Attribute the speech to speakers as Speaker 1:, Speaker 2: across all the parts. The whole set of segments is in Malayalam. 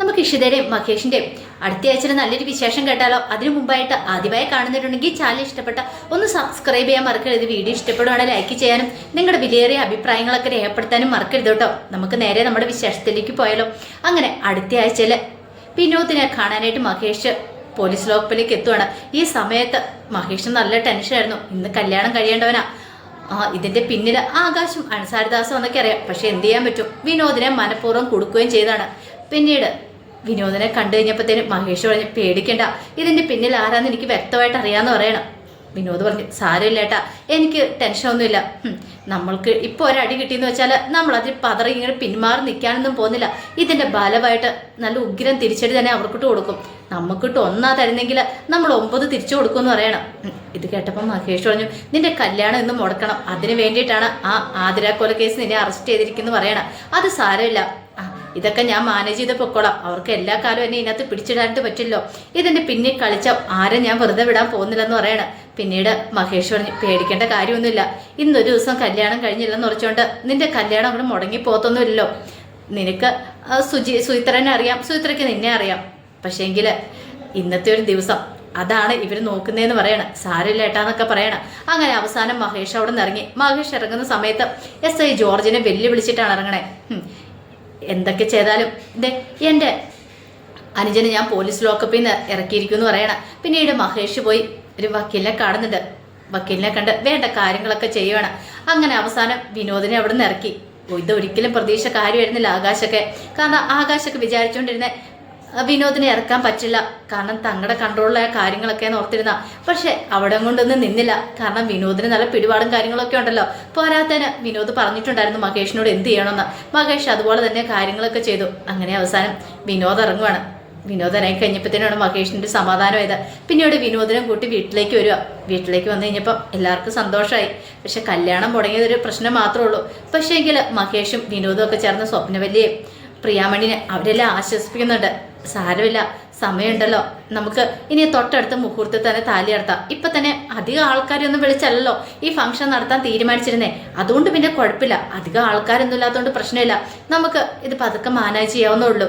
Speaker 1: നമുക്ക് ഇഷിതയുടെയും മഹേഷിന്റെയും അടുത്ത ആഴ്ചയിൽ നല്ലൊരു വിശേഷം കേട്ടാലോ? അതിനു മുമ്പായിട്ട് ആദ്യമായി കാണുന്നിട്ടുണ്ടെങ്കിൽ ചാനൽ ഇഷ്ടപ്പെട്ട ഒന്ന് സബ്സ്ക്രൈബ് ചെയ്യാൻ മറക്കരുത്. വീഡിയോ ഇഷ്ടപ്പെടുവാണെങ്കിൽ ലൈക്ക് ചെയ്യാനും നിങ്ങളുടെ വിലയേറിയ അഭിപ്രായങ്ങളൊക്കെ രേഖപ്പെടുത്താനും മറക്കരുത് കേട്ടോ. നമുക്ക് നേരെ നമ്മുടെ വിശേഷത്തിലേക്ക് പോയാലോ? അങ്ങനെ അടുത്ത ആഴ്ചയിൽ വിനോദിനെ കാണാനായിട്ട് മഹേഷ് പോലീസ് ലോക്കപ്പിലേക്ക് എത്തുവാണ്. ഈ സമയത്ത് മഹേഷിന് നല്ല ടെൻഷനായിരുന്നു ഇന്ന് കല്യാണം കഴിയേണ്ടവനാ. ആ ഇതിന്റെ പിന്നിൽ ആകാശം അൻസാരിദാസും എന്നൊക്കെ അറിയാം. പക്ഷെ എന്ത് ചെയ്യാൻ പറ്റും? വിനോദിനെ മനഃപൂർവം കൊടുക്കുകയും ചെയ്താണ്. പിന്നീട് വിനോദിനെ കണ്ടു കഴിഞ്ഞപ്പോഴത്തേനും മഹേഷ് പറഞ്ഞു പേടിക്കണ്ട. ഇതിന്റെ പിന്നിൽ ആരാന്ന് എനിക്ക് വ്യക്തമായിട്ട് അറിയാമെന്ന് പറയണം. വിനോദ് പറഞ്ഞു സാരമില്ല ഏട്ടാ എനിക്ക് ടെൻഷനൊന്നുമില്ല നമ്മൾക്ക് ഇപ്പോൾ ഒരടി കിട്ടിയെന്ന് വെച്ചാൽ നമ്മൾ അതിൽ പതറി ഇങ്ങനെ പിന്മാറി നിൽക്കാനൊന്നും പോകുന്നില്ല. ഇതിന്റെ ബലമായിട്ട് നല്ല ഉഗ്രം തിരിച്ചടി തന്നെ അവർക്കിട്ട് കൊടുക്കും. നമുക്കിട്ട് ഒന്നാ തരുന്നെങ്കിൽ നമ്മൾ ഒമ്പത് തിരിച്ചു കൊടുക്കുമെന്ന് പറയണം. ഇത് കേട്ടപ്പോൾ മഹേഷ് പറഞ്ഞു നിന്റെ കല്യാണം ഇന്ന് മുടക്കണം. അതിന് വേണ്ടിയിട്ടാണ് ആ ആതിരാക്കൊല കേസ് നിന്നെ അറസ്റ്റ് ചെയ്തിരിക്കുന്നു പറയണം. അത് സാരമില്ല. ഇതൊക്കെ ഞാൻ മാനേജ് ചെയ്ത് പൊക്കോളാം. അവർക്ക് എല്ലാ കാലവും എന്നെ ഇതിനകത്ത് പിടിച്ചിടാനായിട്ട് പറ്റില്ലോ ഇതിന്റെ പിന്നെ കളിച്ച ആരെ ഞാൻ വെറുതെ വിടാൻ പോകുന്നില്ലെന്ന് പറയണം. പിന്നീട് മഹേഷ് പറഞ്ഞു പേടിക്കേണ്ട കാര്യമൊന്നുമില്ല. ഇന്നൊരു ദിവസം കല്യാണം കഴിഞ്ഞില്ലെന്ന് ഉറച്ചുകൊണ്ട് നിന്റെ കല്യാണം അങ്ങോട്ട് മുടങ്ങി പോത്തൊന്നുമില്ലല്ലോ നിനക്ക് സുജി സുയിത്രനെ അറിയാം. സുചിത്രയ്ക്ക് നിന്നെ അറിയാം. പക്ഷേങ്കിൽ ഇന്നത്തെ ഒരു ദിവസം അതാണ് ഇവർ നോക്കുന്നതെന്ന് പറയണം. സാരമില്ല ഏട്ടാന്നൊക്കെ പറയണം. അങ്ങനെ അവസാനം മഹേഷ് അവിടെ നിന്ന് ഇറങ്ങി. മഹേഷ് ഇറങ്ങുന്ന സമയത്ത് എസ് ഐ ജോർജിനെ വെല്ലുവിളിച്ചിട്ടാണ് ഇറങ്ങണേ. എന്തൊക്കെ ചെയ്താലും ദേ എന്റെ അനുജനെ ഞാൻ പോലീസ് ലോക്കപ്പിൽ നിന്ന് ഇറക്കിയിരിക്കുമെന്ന് പറയണം. പിന്നീട് മഹേഷ് പോയി ഒരു വക്കീലിനെ കാണുന്നുണ്ട്. വക്കീലിനെ കണ്ട് വേണ്ട കാര്യങ്ങളൊക്കെ ചെയ്യുവാണ്. അങ്ങനെ അവസാനം വിനോദിനെ അവിടെ നിന്ന് ഇറക്കി. ഇതൊരിക്കലും പ്രതീക്ഷ കാര്യമായിരുന്നില്ല ആകാശൊക്കെ. കാരണം ആകാശൊക്കെ വിചാരിച്ചുകൊണ്ടിരുന്ന വിനോദിനെ ഇറക്കാൻ പറ്റില്ല. കാരണം തങ്ങളുടെ കൺട്രോളിലായ കാര്യങ്ങളൊക്കെ ഓർത്തിരുന്ന. പക്ഷെ അവിടെ കൊണ്ടൊന്നും നിന്നില്ല. കാരണം വിനോദിന് നല്ല പിടിപാടും കാര്യങ്ങളൊക്കെ ഉണ്ടല്ലോ. പോരാത്തതിന് വിനോദ് പറഞ്ഞിട്ടുണ്ടായിരുന്നു മഹേഷിനോട് എന്ത് ചെയ്യണമെന്ന്. മഹേഷ് അതുപോലെ തന്നെ കാര്യങ്ങളൊക്കെ ചെയ്തു. അങ്ങനെ അവസാനം വിനോദ് ഇറങ്ങുവാണ്. വിനോദ് ഇറങ്ങി കഴിഞ്ഞപ്പോഴത്തേനാണ് മഹേഷിന്റെ സമാധാനമായത് പിന്നീട് വിനോദിനും കൂട്ടി വീട്ടിലേക്ക് വരിക. വീട്ടിലേക്ക് വന്നു കഴിഞ്ഞപ്പം എല്ലാവർക്കും സന്തോഷമായി പക്ഷെ കല്യാണം മുടങ്ങിയതൊരു പ്രശ്നം മാത്രമേ ഉള്ളൂ. പക്ഷേ എങ്കിൽ മഹേഷും വിനോദും ഒക്കെ ചേർന്ന് സ്വപ്നവല്ലിയെ പ്രിയാമണിനെ അവരെല്ലാം ആശ്വസിപ്പിക്കുന്നുണ്ട്. സാരമില്ല സമയമുണ്ടല്ലോ. നമുക്ക് ഇനി തൊട്ടടുത്ത മുഹൂർത്തത്തിൽ തന്നെ താലി നടത്താം. ഇപ്പൊ തന്നെ അധികം ആൾക്കാരൊന്നും വിളിച്ചല്ലോ ഈ ഫംഗ്ഷൻ നടത്താൻ തീരുമാനിച്ചിരുന്നേ. അതുകൊണ്ട് പിന്നെ കുഴപ്പമില്ല. അധികം ആൾക്കാരൊന്നും ഇല്ലാത്തതുകൊണ്ട് പ്രശ്നമില്ല. നമുക്ക് ഇത് പതുക്കെ മാനേജ് ചെയ്യാവുന്നേ ഉള്ളൂ.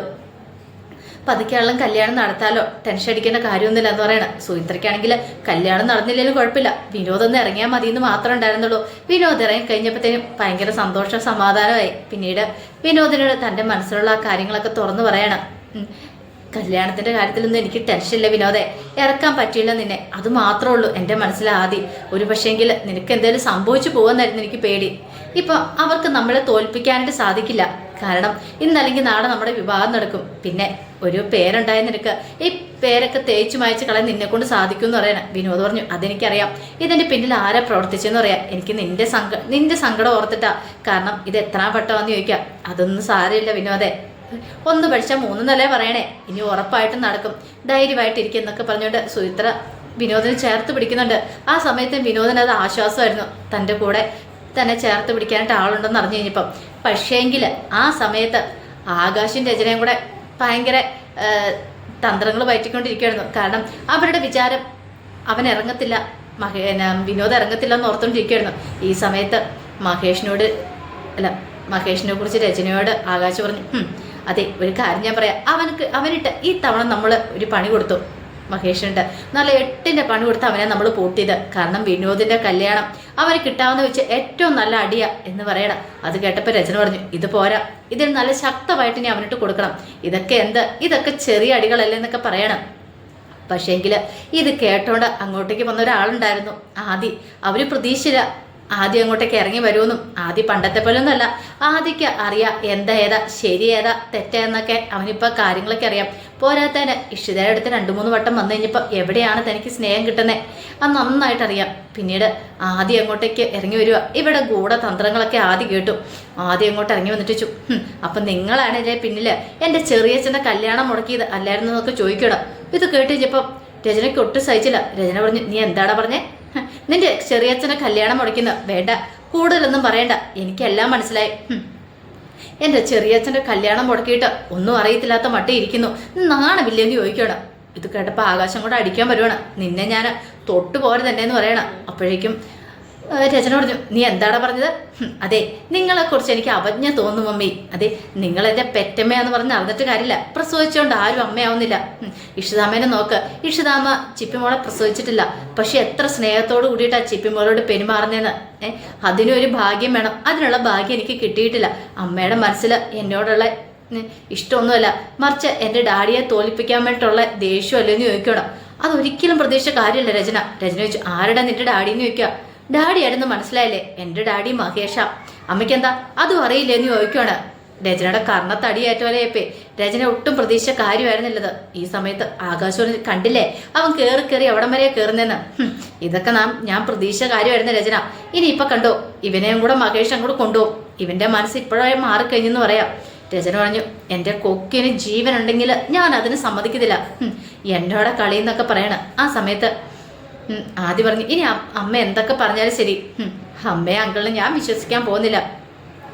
Speaker 1: പതുക്കെയാളും കല്യാണം നടത്താലോ? ടെൻഷൻ അടിക്കേണ്ട കാര്യമൊന്നുമില്ല എന്ന് പറയണം. സുഹിത്രയ്ക്കാണെങ്കിൽ കല്യാണം നടന്നില്ലെങ്കിലും കുഴപ്പമില്ല. വിനോദം ഒന്ന് ഇറങ്ങിയാൽ മതി എന്ന് മാത്രമേ ഉണ്ടായിരുന്നുള്ളൂ. വിനോദ് ഇറങ്ങി കഴിഞ്ഞപ്പോഴത്തേനും ഭയങ്കര സന്തോഷം സമാധാനമായി. പിന്നീട് വിനോദിനോട് തന്റെ മനസ്സിലുള്ള ആ കാര്യങ്ങളൊക്കെ തുറന്നു പറയണം. കല്യാണത്തിന്റെ കാര്യത്തിലൊന്നും എനിക്ക് ടെൻഷൻ ഇല്ല വിനോദെ. ഇറക്കാൻ പറ്റിയില്ല നിന്നെ. അത് മാത്രമേ ഉള്ളൂ എന്റെ മനസ്സിൽ ആദ്യം. ഒരു പക്ഷേങ്കിൽ നിനക്ക് എന്തെങ്കിലും സംഭവിച്ചു പോകുമെന്നായിരുന്നു എനിക്ക് പേടി. ഇപ്പൊ അവർക്ക് നമ്മളെ തോൽപ്പിക്കാനായിട്ട് സാധിക്കില്ല. കാരണം ഇന്നല്ലെങ്കിൽ നാളെ നമ്മുടെ വിവാഹം നടക്കും. പിന്നെ ഒരു പേരുണ്ടായ നിനക്ക്. ഈ പേരൊക്കെ തേച്ചു മായച്ച് കളയാൻ നിന്നെ കൊണ്ട് സാധിക്കും എന്ന് പറയാൻ വിനോദ് പറഞ്ഞു അതെനിക്കറിയാം. ഇതിന്റെ പിന്നിൽ ആരാ പ്രവർത്തിച്ചെന്ന് പറയാം. എനിക്ക് നിന്റെ സങ്ക നിന്റെ സങ്കടം ഓർത്തിട്ടാ. കാരണം ഇത് എത്രാം വട്ടമാന്ന് ചോദിക്കാം. അതൊന്നും സാരമില്ല വിനോദേ. ഒന്ന് പഠിച്ചാൽ മൂന്ന് നിലയെ പറയണേ. ഇനി ഉറപ്പായിട്ടും നടക്കും. ധൈര്യമായിട്ടിരിക്കും എന്നൊക്കെ പറഞ്ഞുകൊണ്ട് സുചിത്ര വിനോദിനെ ചേർത്ത് പിടിക്കുന്നുണ്ട്. ആ സമയത്ത് വിനോദിന് അത് ആശ്വാസമായിരുന്നു. തന്റെ കൂടെ തന്നെ ചേർത്ത് പിടിക്കാനായിട്ട് ആളുണ്ടെന്ന് അറിഞ്ഞു കഴിഞ്ഞപ്പം. പക്ഷേങ്കിൽ ആ സമയത്ത് ആകാശിന്റെ രചനയും കൂടെ ഭയങ്കര തന്ത്രങ്ങൾ പയറ്റിക്കൊണ്ടിരിക്കുകയായിരുന്നു. കാരണം അവരുടെ വിചാരം അവൻ ഇറങ്ങത്തില്ല മഹേ വിനോദ ഇറങ്ങത്തില്ല എന്ന് ഓർത്തുകൊണ്ടിരിക്കുകയായിരുന്നു ഈ സമയത്ത് മഹേഷിനോട് അല്ല മഹേഷിനെ കുറിച്ച് രചനയോട് ആകാശ് പറഞ്ഞു അതെ ഒരു കാര്യം ഞാൻ പറയാം. അവനക്ക് അവനിട്ട് ഈ തവണ നമ്മൾ ഒരു പണി കൊടുത്തു. മഹേഷിനുണ്ട് നല്ല എട്ടിന്റെ പണി കൊടുത്ത് അവനെ നമ്മൾ പൂട്ടിയത്. കാരണം വിനോദിന്റെ കല്യാണം. അവന് കിട്ടാവുന്ന വെച്ച് ഏറ്റവും നല്ല അടിയ എന്ന് പറയണം. അത് കേട്ടപ്പോൾ രചന പറഞ്ഞു ഇത് പോരാ. ഇതിൽ നല്ല ശക്തമായിട്ട് ഇനി അവനിട്ട് കൊടുക്കണം. ഇതൊക്കെ എന്ത്? ഇതൊക്കെ ചെറിയ അടികളല്ലേ എന്നൊക്കെ പറയണം. പക്ഷേങ്കിൽ ഇത് കേട്ടോണ്ട് അങ്ങോട്ടേക്ക് വന്ന ഒരാളുണ്ടായിരുന്നു ആദി. അവർ പ്രതീക്ഷിച്ചില്ല. ആദ്യം അങ്ങോട്ടേക്ക് ഇറങ്ങി വരുമെന്നും ആദ്യം പണ്ടത്തെ പോലെ ഒന്നല്ല ആദ്യക്ക് അറിയാം എന്താ ഏതാ ശരി ഏതാ തെറ്റേന്നൊക്കെ അവനിപ്പോൾ കാര്യങ്ങളൊക്കെ അറിയാം. പോരാത്തതിന് ഇഷിതയുടെ അടുത്ത് രണ്ട് മൂന്ന് വട്ടം വന്നു കഴിഞ്ഞപ്പോൾ എവിടെയാണ് തനിക്ക് സ്നേഹം കിട്ടുന്നത് അത് നന്നായിട്ട് അറിയാം. പിന്നീട് ആദ്യം അങ്ങോട്ടേക്ക് ഇറങ്ങി വരിക ഇവിടെ ഗൂഢതന്ത്രങ്ങളൊക്കെ ആദ്യം കേട്ടു. ആദ്യം അങ്ങോട്ട് ഇറങ്ങി വന്നിട്ട് ചു "ഹും, അപ്പം നിങ്ങളാണ് എന്റെ പിന്നിൽ എന്റെ ചെറിയച്ഛന്റെ കല്യാണം മുടക്കിയത് അല്ലായിരുന്നു? എന്നൊക്കെ ചോദിക്കണം ഇത് കേട്ട് കഴിഞ്ഞപ്പം രചനയ്ക്ക് ഒട്ടും സഹിച്ചില്ല. രചന പറഞ്ഞു നീ എന്താടാ പറഞ്ഞേ? നിന്റെ ചെറിയച്ഛനെ കല്യാണം മുടക്കുന്നു വേണ്ട കൂടുതലൊന്നും പറയണ്ട. എനിക്കെല്ലാം മനസ്സിലായി. എന്റെ ചെറിയച്ഛന്റെ കല്യാണം മുടക്കിയിട്ട് ഒന്നും അറിയത്തില്ലാത്ത മട്ടി ഇരിക്കുന്നു. നാണമില്ലെന്ന് ചോദിക്കണം. ഇത് കേട്ടപ്പോൾ ആകാശം കൂടെ അടിക്കാൻ വരുവാണ്. നിന്നെ ഞാൻ തൊട്ടു പോരെ തന്നെ എന്ന് പറയണം. അപ്പോഴേക്കും രചന പറഞ്ഞു. നീ എന്താടാ പറഞ്ഞത്? അതെ നിങ്ങളെ നിങ്ങളെക്കുറിച്ച് എനിക്ക് അവജ്ഞ തോന്നും മമ്മി അതെ നിങ്ങൾ എന്റെ പെറ്റമ്മയാന്ന് പറഞ്ഞ് നടന്നിട്ട് കാര്യമില്ല. പ്രസവിച്ചുകൊണ്ട് ആരും അമ്മയാവുന്നില്ല. ഇഷിതാമേനെ നോക്ക്. ഇഷിതാമ ചിപ്പിമോളെ പ്രസവിച്ചിട്ടില്ല. പക്ഷെ എത്ര സ്നേഹത്തോട് കൂടിയിട്ടാ ചിപ്പിമോളോട് പെരുമാറുന്നതെന്ന് അതിനൊരു ഭാഗ്യം വേണം. അതിനുള്ള ഭാഗ്യം എനിക്ക് കിട്ടിയിട്ടില്ല. അമ്മയുടെ മനസ്സിൽ എന്നോടുള്ള ഇഷ്ടമൊന്നുമല്ല. മറിച്ച് എന്റെ ഡാഡിയെ തോൽപ്പിക്കാൻ വേണ്ടിയിട്ടുള്ള ദേഷ്യമല്ലോ എന്ന് ചോദിക്കണം. അതൊരിക്കലും പ്രതീക്ഷിച്ച കാര്യമല്ല രചന. രചന ചോദിച്ചു ആരുടെ നിന്റെ ഡാഡിന്ന് ചോദിക്കുക? ഡാഡി ആയിരുന്നു മനസ്സിലായില്ലേ? എന്റെ ഡാഡി മഹേഷ. അമ്മയ്ക്ക് എന്താ അതും അറിയില്ലേ എന്ന് ചോദിക്കുവാണ്. രചനയുടെ കർണത്തടിയേറ്റവരെയപ്പേ രചന ഒട്ടും പ്രതീക്ഷ കാര്യമായിരുന്നില്ലത്. ഈ സമയത്ത് ആകാശം കണ്ടില്ലേ? അവൻ കേറി കയറി അവിടം വരെ കയറുന്നെന്ന് ഇതൊക്കെ നാം ഞാൻ പ്രതീക്ഷ കാര്യമായിരുന്ന രചന. ഇനി ഇപ്പൊ കണ്ടോ? ഇവനെയും കൂടെ മഹേഷ് അങ്ങോട്ട് കൊണ്ടുപോകും. ഇവന്റെ മനസ്സ് ഇപ്പോഴേ മാറിക്കഴിഞ്ഞെന്ന് പറയാം. രചന പറഞ്ഞു എന്റെ കൊക്കിന് ജീവനുണ്ടെങ്കിൽ ഞാൻ അതിന് സമ്മതിക്കത്തില്ല. ഹും, എന്നോടെ കളി എന്നൊക്കെ പറയണ. ആ സമയത്ത് ആദ്യം പറഞ്ഞു ഇനി അമ്മ എന്തൊക്കെ പറഞ്ഞാലും ശരി. അമ്മയെ അങ്കിളിനെ ഞാൻ വിശ്വസിക്കാൻ പോകുന്നില്ല.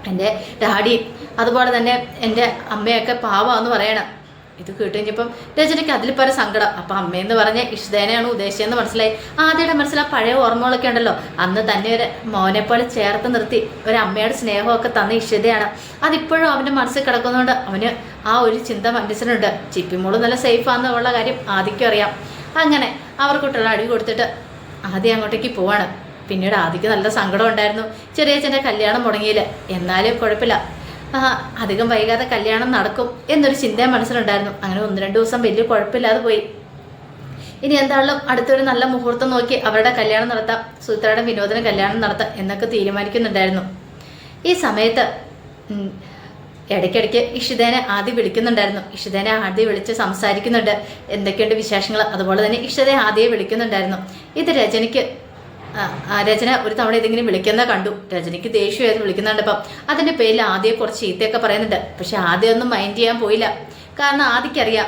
Speaker 1: എന്റെ ഡാഡി അതുപോലെ തന്നെ എന്റെ അമ്മയൊക്കെ പാവാന്ന് പറയണം. ഇത് കേട്ട് കഴിഞ്ഞപ്പം രചനയ്ക്ക് അതിൽ പല സങ്കടം. അപ്പം അമ്മയെന്ന് പറഞ്ഞ ഇഷ്ടേനെയാണ് ഉദ്ദേശിച്ചതെന്ന് മനസ്സിലായി. ആദ്യയുടെ മനസ്സിൽ ആ പഴയ ഓർമ്മകളൊക്കെ ഉണ്ടല്ലോ. അന്ന് തന്നെ ഒരു മോനെ ചേർത്ത് നിർത്തി ഒരു അമ്മയുടെ സ്നേഹമൊക്കെ തന്ന ഇഷ്ടതയാണ് അതിപ്പോഴും അവന്റെ മനസ്സിൽ കിടക്കുന്നതുകൊണ്ട് അവന് ആ ഒരു ചിന്ത മനസ്സിനുണ്ട്. ചിപ്പിമോൾ നല്ല സേഫാന്നുള്ള കാര്യം ആദ്യം അറിയാം. അങ്ങനെ അവർക്കുട്ടുള്ള അടി കൊടുത്തിട്ട് ആദ്യം അങ്ങോട്ടേക്ക് പോവാണ്. പിന്നീട് ആദ്യക്ക് നല്ല സങ്കടം ഉണ്ടായിരുന്നു. ചെറിയച്ഛന്റെ കല്യാണം മുടങ്ങിയില്ല? എന്നാലും കുഴപ്പമില്ല. അധികം വൈകാതെ കല്യാണം നടക്കും എന്നൊരു ചിന്ത മനസ്സിലുണ്ടായിരുന്നു. അങ്ങനെ ഒന്ന് രണ്ട് ദിവസം വലിയ കുഴപ്പമില്ലാതെ പോയി. ഇനി എന്തായാലും അടുത്തൊരു നല്ല മുഹൂർത്തം നോക്കി അവരുടെ കല്യാണം നടത്താം. സുത്രയുടെ വിനോദന കല്യാണം നടത്താം എന്നൊക്കെ തീരുമാനിക്കുന്നുണ്ടായിരുന്നു. ഈ സമയത്ത് ഇടയ്ക്കിടയ്ക്ക് ഇഷിതേനെ ആദ്യം വിളിക്കുന്നുണ്ടായിരുന്നു. ഇഷിതേനെ ആദ്യം വിളിച്ച് സംസാരിക്കുന്നുണ്ട്. എന്തൊക്കെയുണ്ട് വിശേഷങ്ങൾ അതുപോലെ തന്നെ ഇഷിതയെ ആദ്യം വിളിക്കുന്നുണ്ടായിരുന്നു. ഇത് രചനയ്ക്ക് രചന ഒരു തവണ ഇതിങ്ങനെ വിളിക്കുന്ന കണ്ടു. രചനയ്ക്ക് ദേഷ്യമായിരുന്നു വിളിക്കുന്നുണ്ട് അപ്പം. അതിന്റെ പേരിൽ ആദ്യം കുറച്ച് ചീത്തയൊക്കെ പറയുന്നുണ്ട്. പക്ഷെ ആദ്യം ഒന്നും മൈൻഡ് ചെയ്യാൻ പോയില്ല. കാരണം ആദ്യക്കറിയാം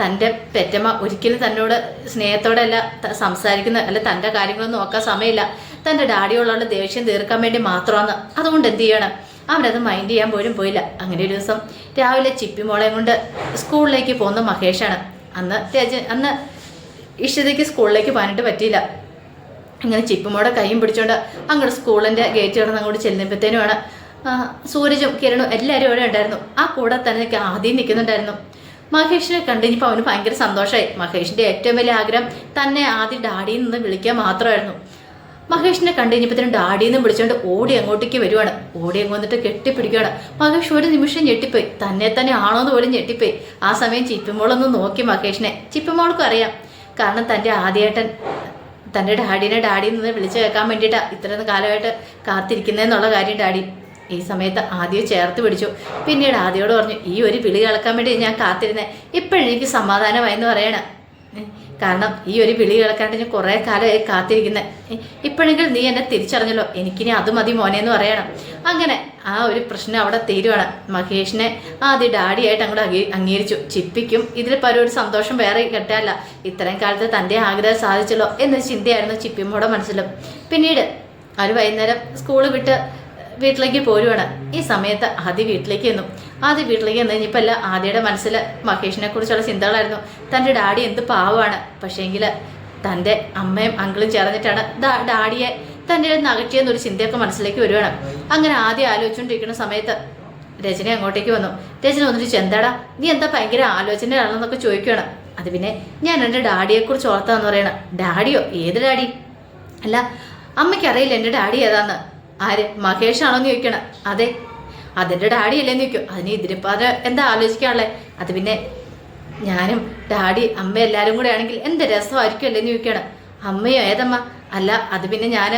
Speaker 1: തന്റെ പെറ്റമ്മ ഒരിക്കലും തന്നോട് സ്നേഹത്തോടെ അല്ല സംസാരിക്കുന്ന അല്ല തന്റെ കാര്യങ്ങളൊന്നും നോക്കാൻ സമയമില്ല. തന്റെ ഡാഡിയോടുള്ള ദേഷ്യം തീർക്കാൻ വേണ്ടി മാത്രമാണ്. അതുകൊണ്ട് എന്ത് ചെയ്യണം? അവനത് മൈൻഡ് ചെയ്യാൻ പോലും പോയില്ല. അങ്ങനെ ഒരു ദിവസം രാവിലെ ചിപ്പിമോളെ കൊണ്ട് സ്കൂളിലേക്ക് പോകുന്ന മഹേഷാണ്. അന്ന് രജ അന്ന് ഇഷിതയ്ക്ക് സ്കൂളിലേക്ക് പോകാനായിട്ട് പറ്റിയില്ല. ഇങ്ങനെ ചിപ്പുമോടെ കൈയും പിടിച്ചോണ്ട് അങ്ങോട്ട് സ്കൂളിന്റെ ഗേറ്റ് കിടന്ന് അങ്ങോട്ട് ചെല്ലുമ്പോഴത്തേനുമാണ് സൂരജും കിരണും എല്ലാവരും അവിടെ ഉണ്ടായിരുന്നു. ആ കൂടെ തന്നെ ആദ്യം നിൽക്കുന്നുണ്ടായിരുന്നു. മഹേഷിനെ കണ്ട് ഇനിയിപ്പോൾ അവന് ഭയങ്കര സന്തോഷമായി മഹേഷിന്റെ ഏറ്റവും വലിയ ആഗ്രഹം തന്നെ ആദ്യം ഡാഡിയിൽ നിന്ന് വിളിക്കാൻ മാത്രമായിരുന്നു. മഹേഷിനെ കണ്ടു കഴിഞ്ഞപ്പോഴത്തേനും ഡാഡിയിൽ പിടിച്ചോണ്ട് ഓടി അങ്ങോട്ടേക്ക് വരുവാണ്. ഓടി അങ്ങ് വന്നിട്ട് കെട്ടിപ്പിടിക്കുകയാണ് മഹേഷ് ഒരു നിമിഷം ഞെട്ടിപ്പോയി. തന്നെ തന്നെ ആണോ എന്ന് പോലും ഞെട്ടിപ്പോയി. ആ സമയം ചിപ്പിമോളൊന്ന് നോക്കി മഹേഷിനെ. ചിപ്പിമോൾക്കും അറിയാം. കാരണം തന്റെ ആദ്യേട്ടൻ തന്റെ ഡാഡിനെ ഡാഡിയിൽ നിന്ന് വിളിച്ചു കേൾക്കാൻ വേണ്ടിയിട്ടാണ് ഇത്രയും കാലമായിട്ട് കാത്തിരിക്കുന്നതെന്നുള്ള കാര്യം ഡാഡി ഈ സമയത്ത് ആദ്യം ചേർത്ത് പിടിച്ചു. പിന്നീട് ആദ്യയോട് പറഞ്ഞു ഈ ഒരു വിളി കേൾക്കാൻ വേണ്ടി ഞാൻ കാത്തിരുന്നേ. ഇപ്പോഴെനിക്ക് സമാധാനമായെന്ന് പറയണം. കാരണം ഈ ഒരു വിളി കേൾക്കാണ്ട് ഞാൻ കുറേ കാലമായി കാത്തിരിക്കുന്നത് ഇപ്പോഴെങ്കിൽ നീ എന്നെ തിരിച്ചറിഞ്ഞല്ലോ. എനിക്കിനി അത് മതി മോനെ എന്ന് പറയണം. അങ്ങനെ ആ ഒരു പ്രശ്നം അവിടെ തീരുവാണ്. മഹേഷിനെ ആദ്യം ഡാഡിയായിട്ട് അങ്ങോട്ട് അംഗീ അംഗീകരിച്ചു. ചിപ്പിക്കും. ഇതിൽ പല ഒരു സന്തോഷം വേറെ കിട്ടാല്ല ഇത്രയും കാലത്ത് തന്റെ ആഗ്രഹം സാധിച്ചല്ലോ എന്നൊരു ചിന്തയായിരുന്നു ചിപ്പിമ്മയുടെ മനസ്സിലും. പിന്നീട് അവർ വൈകുന്നേരം സ്കൂൾ വിട്ട് വീട്ടിലേക്ക് പോരുവാണ്. ഈ സമയത്ത് ആദ്യ വീട്ടിലേക്ക് വന്നു ആദ്യ വീട്ടിലേക്ക് വന്നു കഴിഞ്ഞപ്പോൾ അല്ല ആദ്യയുടെ മനസ്സിൽ മഹേഷിനെ കുറിച്ചുള്ള ചിന്തകളായിരുന്നു. തന്റെ ഡാഡി എന്ത് പാവമാണ്. പക്ഷേങ്കിൽ തന്റെ അമ്മയും അങ്കിളും ചേർന്നിട്ടാണ് ഡാഡിയെ തന്റെ നകറ്റിയെന്നൊരു ചിന്തയൊക്കെ മനസ്സിലേക്ക് വരുവാണ്. അങ്ങനെ ആദ്യം ആലോചിച്ചുകൊണ്ടിരിക്കുന്ന സമയത്ത് രചന അങ്ങോട്ടേക്ക് വന്നു. രചന വന്നിട്ട് എന്താടാ നീ എന്താ ഭയങ്കര ആലോചനയാണെന്നൊക്കെ ചോദിക്കുകയാണ് അത് പിന്നെ ഞാൻ എന്റെ ഡാഡിയെക്കുറിച്ച് ഓർത്താന്ന് പറയണം. ഡാഡിയോ? ഏത് ഡാഡി? അല്ല അമ്മയ്ക്ക് അറിയില്ല എന്റെ ഡാഡി ഏതാന്ന്? ആര്? മഹേഷ് ആണോന്ന് ചോദിക്കണം. അതെ. അതിന്റെ ഡാഡി അല്ലേന്ന് ചോദിക്കും. അതിന് ഇതിനിപ്പോൾ എന്താ ആലോചിക്കാനുള്ളത് അത് പിന്നെ ഞാനും ഡാഡി അമ്മ എല്ലാവരും കൂടെ ആണെങ്കിൽ എന്ത് രസമായിരിക്കും അല്ലേന്ന് ചോദിക്കണം. അമ്മയോ ഏതമ്മ? അല്ല അത് പിന്നെ ഞാൻ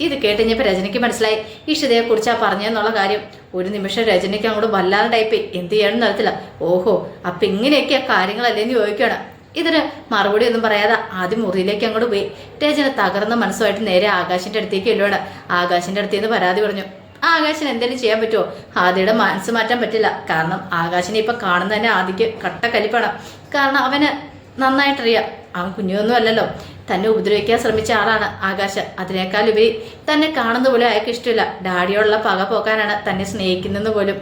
Speaker 1: ഇത് കേട്ടുകഴിഞ്ഞപ്പോൾ രജനിക്ക് മനസ്സിലായി. ഇഷിതയെ കുറിച്ചാ പറഞ്ഞെന്നുള്ള കാര്യം. ഒരു നിമിഷം രജനിക്ക് അങ്ങോട്ട് വല്ലാതെ ടൈപ്പ് എന്ത് ചെയ്യണമെന്ന് അറിയത്തില്ല. ഓഹോ അപ്പം ഇങ്ങനെയൊക്കെയാ കാര്യങ്ങളല്ലേന്ന് ചോദിക്കുകയാണ് ഇതിന് മറുപടി ഒന്നും പറയാതെ ആദ്യം മുറിയിലേക്ക് അങ്ങോട്ട് പോയി. രചന തകർന്ന മനസ്സുമായിട്ട് നേരെ ആകാശിന്റെ അടുത്തേക്ക് എല്ലുവാണ് ആകാശിന്റെ അടുത്ത് നിന്ന് പരാതി പറഞ്ഞു. ആകാശിന് എന്തെങ്കിലും ചെയ്യാൻ പറ്റുമോ ആദ്യയുടെ മനസ്സ് മാറ്റാൻ പറ്റില്ല. കാരണം ആകാശിനെ ഇപ്പൊ കാണുന്ന തന്നെ ആദിക്ക് കട്ട കലിപ്പാണ്. കാരണം അവന് നന്നായിട്ടറിയാം. അവൻ കുഞ്ഞൊന്നും അല്ലല്ലോ. തന്നെ ഉപദ്രവിക്കാൻ ശ്രമിച്ച ആളാണ് ആകാശ്. അതിനേക്കാൾ ഉപരി തന്നെ കാണുന്ന പോലും അയാൾക്ക് ഇഷ്ടമില്ല. ഡാഡിയോടുള്ള പക പോക്കാനാണ് തന്നെ സ്നേഹിക്കുന്നത് പോലും.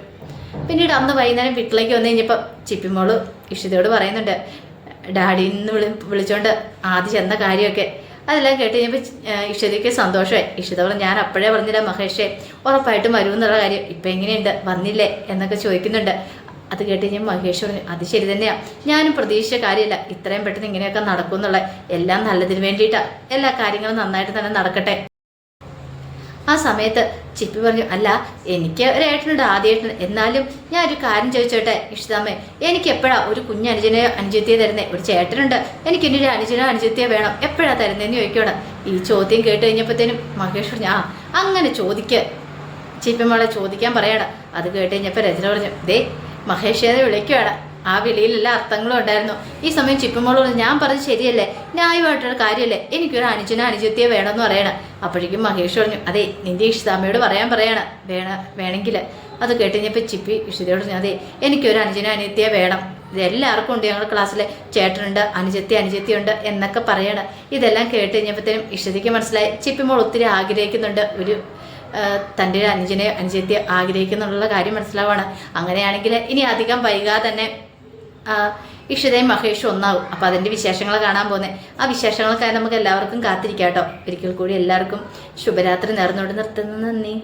Speaker 1: പിന്നീട് അന്ന് വൈകുന്നേരം വീട്ടിലേക്ക് വന്നു കഴിഞ്ഞപ്പോൾ ചിപ്പിമോൾ ഇഷിതയോട് പറയുന്നുണ്ട്. ഡാഡിയിൽ നിന്ന് വിളി വിളിച്ചോണ്ട് ആദ്യം ചെന്ന കാര്യമൊക്കെ അതെല്ലാം കേട്ട് കഴിഞ്ഞപ്പോൾ ഇഷിതയ്ക്ക് സന്തോഷമായി ഇഷിത പറഞ്ഞു ഞാൻ അപ്പോഴേ പറഞ്ഞില്ല മഹേഷേ? ഉറപ്പായിട്ടും വരുമെന്നുള്ള കാര്യം. ഇപ്പം എങ്ങനെയുണ്ട്? വന്നില്ലേ? എന്നൊക്കെ ചോദിക്കുന്നുണ്ട്. അത് കേട്ട് കഴിഞ്ഞാൽ മഹേഷ് പറഞ്ഞു അത് ശരി തന്നെയാണ് ഞാനും പ്രതീക്ഷിച്ച കാര്യമില്ല. ഇത്രയും പെട്ടെന്ന് ഇങ്ങനെയൊക്കെ നടക്കും എന്നുള്ള എല്ലാം നല്ലതിന് വേണ്ടിയിട്ടാണ് എല്ലാ കാര്യങ്ങളും നന്നായിട്ട് തന്നെ നടക്കട്ടെ. ആ സമയത്ത് ചിപ്പി പറഞ്ഞു അല്ല എനിക്ക് ഒരു ഏട്ടനുണ്ട് ആദ്യേട്ടൻ. എന്നാലും ഞാൻ ഒരു കാര്യം ചോദിച്ചോട്ടെ ഇഷ്ടമേ എനിക്ക് എപ്പോഴാ ഒരു കുഞ്ഞനുജനെയോ അനുജത്തിയെ തരുന്നേ? ഒരു ചേട്ടനുണ്ട്. എനിക്ക് ഇനി ഒരു അനുജനോ അനുജത്തിയോ വേണം. എപ്പോഴാ തരുന്നതെന്ന് ചോദിക്കണം ഈ ചോദ്യം കേട്ട് കഴിഞ്ഞപ്പോഴത്തേനും മഹേഷ് പറഞ്ഞു ആ അങ്ങനെ ചോദിക്ക്. ചിപ്പിമോളെ ചോദിക്കാൻ പറയണം അത് കേട്ട് കഴിഞ്ഞപ്പോൾ രചന പറഞ്ഞു ദേ മഹേഷേനെ വിളിക്കുകയാണ് ആ വിളിയിലെല്ലാ അർത്ഥങ്ങളും ഉണ്ടായിരുന്നു. ഈ സമയം പറഞ്ഞു ഞാൻ പറഞ്ഞത് ശരിയല്ലേ? ന്യായമായിട്ടുള്ള കാര്യമല്ലേ? എനിക്കൊരു അനുജനെ അനുജത്തിയെ വേണമെന്ന് പറയണം. അപ്പോഴേക്കും മഹേഷ് പറഞ്ഞു അതെ നിന്റെ ഇഷിതാമ്മയോട് പറയാൻ പറയണം. വേണ വേണമെങ്കിൽ. അത് കേട്ടുകഴിഞ്ഞപ്പോൾ ചിപ്പി ഇഷിതയോട് പറഞ്ഞു അതെ എനിക്കൊരു അനുജനെ അനുജത്തിയെ വേണം. ഇതെല്ലാവർക്കും ഉണ്ട് ഞങ്ങളുടെ ക്ലാസ്സിലെ ചേട്ടനുണ്ട് അനുജത്തി അനുജത്തിയുണ്ട് എന്നൊക്കെ പറയണം. ഇതെല്ലാം കേട്ട് കഴിഞ്ഞപ്പോഴത്തേനും ഇഷിതയ്ക്ക് മനസ്സിലായി ചിപ്പിമോൾ ഒത്തിരി ആഗ്രഹിക്കുന്നുണ്ട്. ഒരു തന്റെ അനുജനെ അനുജത്തി ആഗ്രഹിക്കുന്നുള്ള കാര്യം മനസ്സിലാവാണ്. അങ്ങനെയാണെങ്കിൽ ഇനി അധികം വൈകാതെ തന്നെ ഇഷിതയും മഹേഷും ഒന്നാവും. അപ്പോൾ അതിന്റെ വിശേഷങ്ങൾ കാണാൻ പോകുന്നത് ആ വിശേഷങ്ങൾക്കായി നമുക്ക് എല്ലാവർക്കും കാത്തിരിക്കാം കേട്ടോ. ഒരിക്കൽ കൂടി എല്ലാവർക്കും ശുഭരാത്രി നേർന്നുകൊണ്ട് നിർത്തുന്നു. നന്ദി.